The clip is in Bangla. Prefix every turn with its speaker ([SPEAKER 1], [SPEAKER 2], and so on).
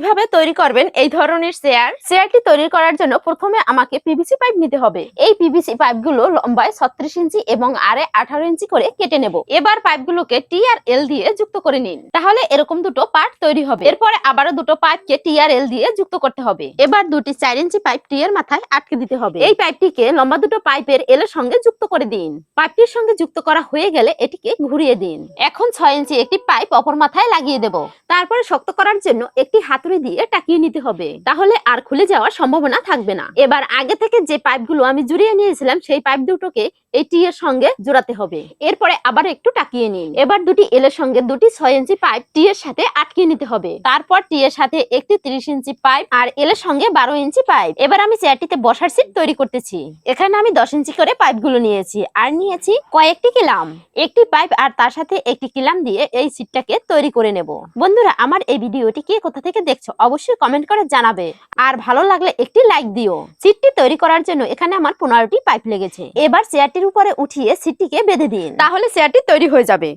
[SPEAKER 1] কীভাবে তৈরি করবেন এই ধরনের চেয়ার? চেয়ারটি তৈরি করার জন্য প্রথমে আমাকে পিভিসি পাইপ নিতে হবে। এই পিভিসি পাইপগুলো লম্বায় ছত্রিশ ইঞ্চি এবং আরে আঠারো ইঞ্চি করে কেটে নেব। এবার পাইপগুলোকে টি আর এল দিয়ে যুক্ত করে নিন। তাহলে এরকম দুটো পার্ট তৈরি হবে। এরপরে আবারও দুটো পাইপকে টি আর এল দিয়ে যুক্ত করতে হবে। এবার দুটি চার ইঞ্চি পাইপ টি এর মাথায় আটকে দিতে হবে। এই পাইপটিকে লম্বা দুটো পাইপের এল এর সঙ্গে যুক্ত করে দিন। পাইপটির সঙ্গে যুক্ত করা হয়ে গেলে এটিকে ঘুরিয়ে দিন। এখন ছয় ইঞ্চি একটি পাইপ অপর মাথায় লাগিয়ে দেব। তারপরে শক্ত করার জন্য একটি হাতুড়ি দিয়ে টাকিয়ে নিতে হবে। তাহলে আর খুলে যাওয়ার সম্ভাবনা থাকবে না। এবার আগে থেকে যে পাইপগুলো আমি জুড়িয়ে নিয়েছিলাম, সেই পাইপ দুটোকে এই টি এর সঙ্গে জোড়াতে হবে। এরপরে আবার একটু টাকিয়ে নিন। এবার দুটি এল এর সঙ্গে দুটি ছয় ইঞ্চি পাইপ টি এর সাথে আটকে নিতে হবে। তারপর টি এর সাথে একটি তিরিশ ইঞ্চি পাইপ আর এল এর সঙ্গে বারো ইঞ্চি পাইপ। এবার আমি চেয়ারটিতে বসার সিট তৈরি করতেছি। এখানে আমি দশ ইঞ্চি করে পাইপগুলো নিয়েছি আর নিয়েছি কয়েকটি কিলাম। একটি পাইপ আর তার সাথে একটি কিলাম দিয়ে এই সিটটাকে তৈরি করে নেব। বন্ধুরা, আমার এই ভিডিওটি কে কোথা থেকে দেখছ অবশ্যই কমেন্ট করে জানাবে। আর ভালো লাগলে একটি লাইক দিও। সিটটি তৈরি করার জন্য এখানে আমার পনেরোটি পাইপ লেগেছে। এবার চেয়ারটির উপরে উঠিয়ে সিটটিকে বেঁধে দিন। তাহলে চেয়ারটি তৈরি হয়ে যাবে।